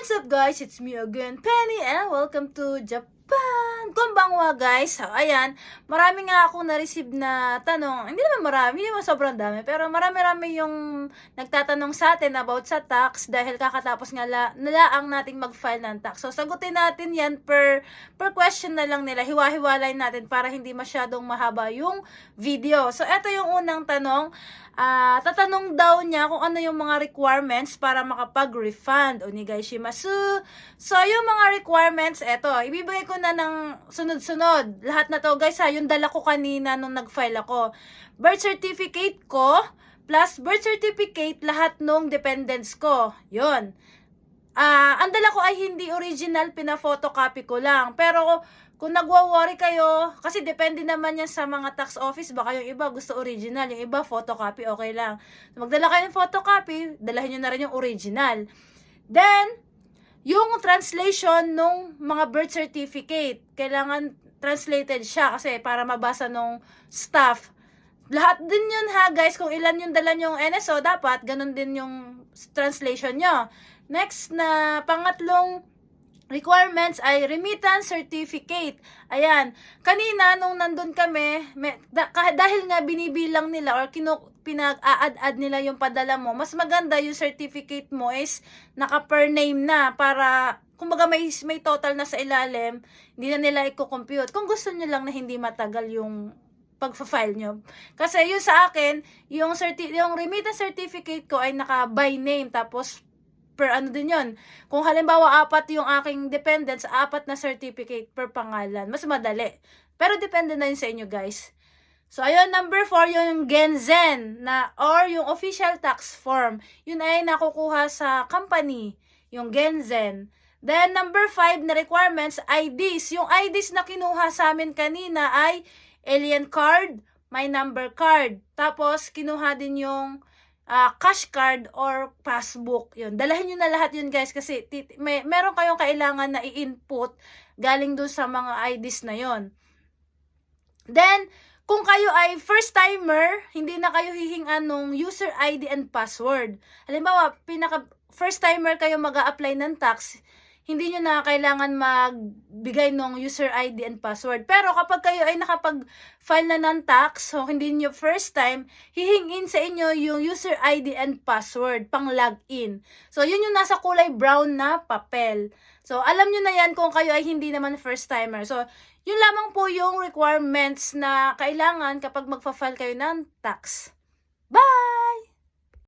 What's up guys? It's me again, Penny, and welcome to Japan! Konbanwa guys! So, ayan, marami nga akong na-receive na tanong. Hindi naman marami, hindi naman sobrang dami, pero marami-rami yung nagtatanong sa atin about sa tax dahil kakatapos nga la, nalaang nating mag-file ng tax. So, sagutin natin yan per, per question na lang nila. Hiwa-hiwalay natin para hindi masyadong mahaba yung video. So, eto yung unang tanong. Ah, tatanong daw niya kung ano yung mga requirements para makapag-refund. Onigai shimasu. So, yung mga requirements, eto, ibibigay ko na ng sunod-sunod. Lahat na to, guys, ha, yung dala ko kanina nung nag-file ako. Birth certificate ko, plus birth certificate lahat nung dependents ko. Yun. Ah, ang dala ko ay hindi original, pina-photocopy ko lang. Pero kung nagwa-worry kayo, kasi depende naman yan sa mga tax office, baka yung iba gusto original, yung iba photocopy, okay lang. Magdala kayo ng photocopy, dalahin nyo na rin yung original. Then, yung translation nung mga birth certificate, kailangan translated siya kasi para mabasa nung staff. Lahat din yun ha guys, kung ilan yung dala yung NSO, dapat ganun din yung translation nyo. Next na pangatlong requirements ay remittance certificate. Ayan. Kanina, nung nandun kami, may, da, dahil nga binibilang nila or kinu, pinag-a-add-add nila yung padala mo, mas maganda yung certificate mo is naka-per name na para kumbaga may, may total na sa ilalim, hindi na nila i-compute. Kung gusto nyo lang na hindi matagal yung pag-file nyo. Kasi yun sa akin, yung, certi- yung remittance certificate ko ay naka by name, tapos per ano din yun. Kung halimbawa apat yung aking dependents, apat na certificate per pangalan. Mas madali. Pero depende na yun sa inyo guys. So, ayun, number 4, yung Genzen na, or yung official tax form. Yun ay nakukuha sa company, yung Genzen. Then, number 5 na requirements, IDs. Yung IDs na kinuha sa amin kanina ay alien card, my number card. Tapos, kinuha din yung ah, cash card or passbook. Yun. Dalahin nyo na lahat yun guys kasi may, meron kayong kailangan na i-input galing doon sa mga IDs na yon. Then, kung kayo ay first timer, hindi na kayo hihingan nung user ID and password. Halimbawa, pinaka first timer kayo mag apply ng tax, hindi nyo na kailangan magbigay ng user ID and password. Pero kapag kayo ay nakapag-file na ng tax, so hindi nyo first time, hihingin sa inyo yung user ID and password pang login. So, yun yung nasa kulay brown na papel. So, alam nyo na yan kung kayo ay hindi naman first timer. So, yun lamang po yung requirements na kailangan kapag magfa-file kayo ng tax. Bye!